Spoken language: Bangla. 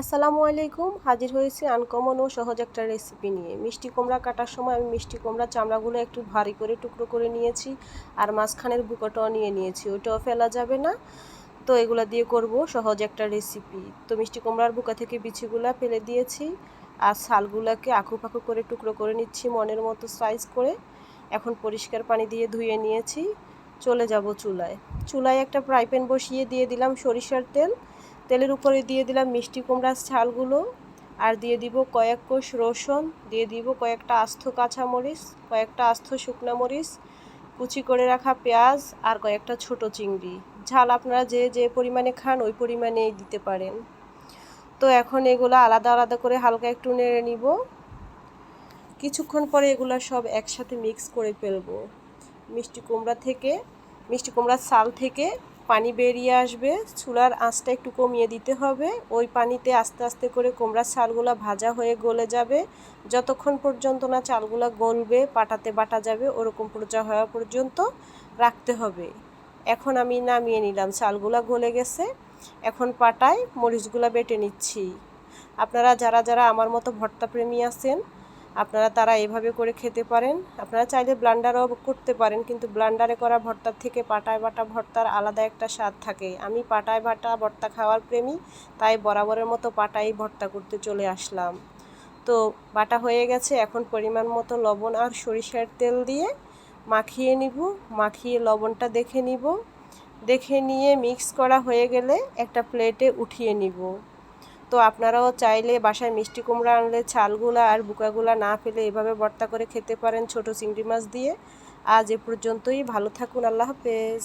আসসালামু আলাইকুম। হাজির হয়েছি আনকমন ও সহজ একটা রেসিপি নিয়ে। মিষ্টি কুমড়া কাটার সময় আমি মিষ্টি কুমড়া চামড়াগুলো একটু ভারী করে টুকরো করে নিয়েছি আর মাঝখানের বুকাটাও নিয়ে নিয়েছি। ওইটাও ফেলা যাবে না। তো এগুলো দিয়ে করব সহজ একটা রেসিপি তো মিষ্টি কুমড়ার বুকা থেকে বিচিগুলা ফেলে দিয়েছি আর শালগুলোকে আঁকু পাকু করে টুকরো করে নিচ্ছি মনের মতো সাইজ করে। এখন পরিষ্কার পানি দিয়ে ধুয়ে নিয়েছি। চলে যাব চুলায়। চুলায় একটা ফ্রাই প্যান বসিয়ে দিয়ে দিলাম সরিষার তেল। তেলের উপরে দিয়ে দিলাম মিষ্টি কুমড়ার ছালগুলো আর দিয়ে দিব কয়েক কোষ রসুন, দিয়ে দিব কয়েকটা আস্ত কাঁচামরিচ, কয়েকটা আস্ত শুকনা মরিচ, কুচি করে রাখা পেঁয়াজ আর কয়েকটা ছোট চিংড়ি। ঝাল আপনারা যে যে পরিমাণে খান ওই পরিমাণেই দিতে পারেন। তো এখন এগুলো আলাদা আলাদা করে হালকা একটু নেড়ে নিব। কিছুক্ষণ পরে এগুলো সব একসাথে মিক্স করে ফেলব। মিষ্টি কুমড়া থেকে, মিষ্টি কুমড়ার ছাল থেকে পানি বেরিয়ে আসবে, চুলার আঁচটা একটু কমিয়ে দিতে হবে। ওই পানিতে আস্তে আস্তে করে কুমড়ার চালগুলো ভাজা হয়ে গলে যাবে। যতক্ষণ পর্যন্ত না চালগুলো গলবে, পাটাতে বাটা যাবে, ওরকম পর্যায়ে হওয়া পর্যন্ত রাখতে হবে। এখন আমি নামিয়ে নিলাম চালগুলো গলে গেছে। এখন পাটায় মরিচগুলো বেটে নিচ্ছি। আপনারা যারা যারা আমার মতো ভর্তা প্রেমী আছেন আপনারা তারা এভাবে করে খেতে পারেন। আপনারা চাইলে ব্লান্ডারও করতে পারেন, কিন্তু ব্লান্ডারে করা ভর্তার থেকে পাটায় বাটা ভর্তার আলাদা একটা স্বাদ থাকে। আমি পাটায় বাটা ভর্তা খাওয়ার প্রেমী, তাই বরাবরের মতো পাটাই ভর্তা করতে চলে আসলাম। তো বাটা হয়ে গেছে, এখন পরিমাণ মতো লবণ আর সরিষার তেল দিয়ে মাখিয়ে নিব। মাখিয়ে লবণটা দেখে নিব। দেখে নিয়ে মিক্স করা হয়ে গেলে একটা প্লেটে উঠিয়ে নিব। তো আপনারাও চাইলে বাসায় মিষ্টি কুমড়া আনলে ছালগুলা আর বুকাগুলা না ফেলে এভাবে বর্তা করে খেতে পারেন ছোট চিংড়ি মাছ দিয়ে। আজ এ পর্যন্তই, ভালো থাকুন, আল্লাহ হাফেজ।